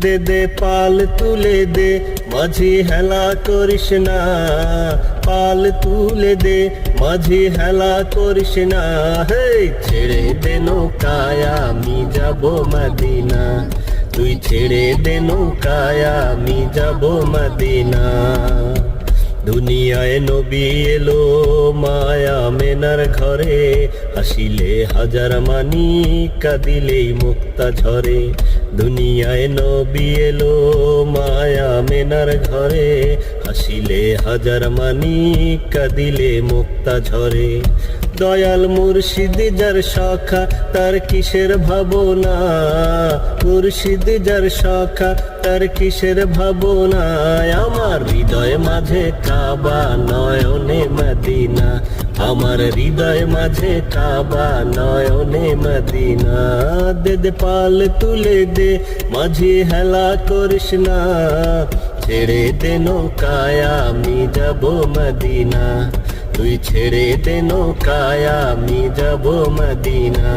দে দে, পাল তুলে দে, মাঝি হেলা করিস না। পাল তুলে দে, মাঝি হেলা করিস না। হে ছেড়ে দে নৌকায়, আমি যাব মদিনা। তুই ছেড়ে দে নৌকায়, আমি যাব মদিনা। দুনিয়ায় নবী এলো মায়া মেনার ঘরে। হাসিলে হাজার মানি কাঁদিলেই মুক্তা ঝরে। দুনিয়ায় নবী এলো মায়া মেনার ঘরে, হাসিলে হাজার মানি, কাদিলে মুক্তা ঝরে। দয়াল মুর্শিদ যার সখা তার কিসের ভাবনা? মুর্শিদ যার শাখা, তার কিসের ভাবনা আমার হৃদয় মাঝে কাবা নয়নে মদিনা। আমার হৃদয় মাঝে কাবা নয়নে মদিনা। দে দে পাল তুলে দে, মাঝে হেলা করিস না। ছেড়ে দে নৌকায়, আমি যাব মদিনা। তুই ছেড়ে দে নৌকায়, আমি যাব মদিনা।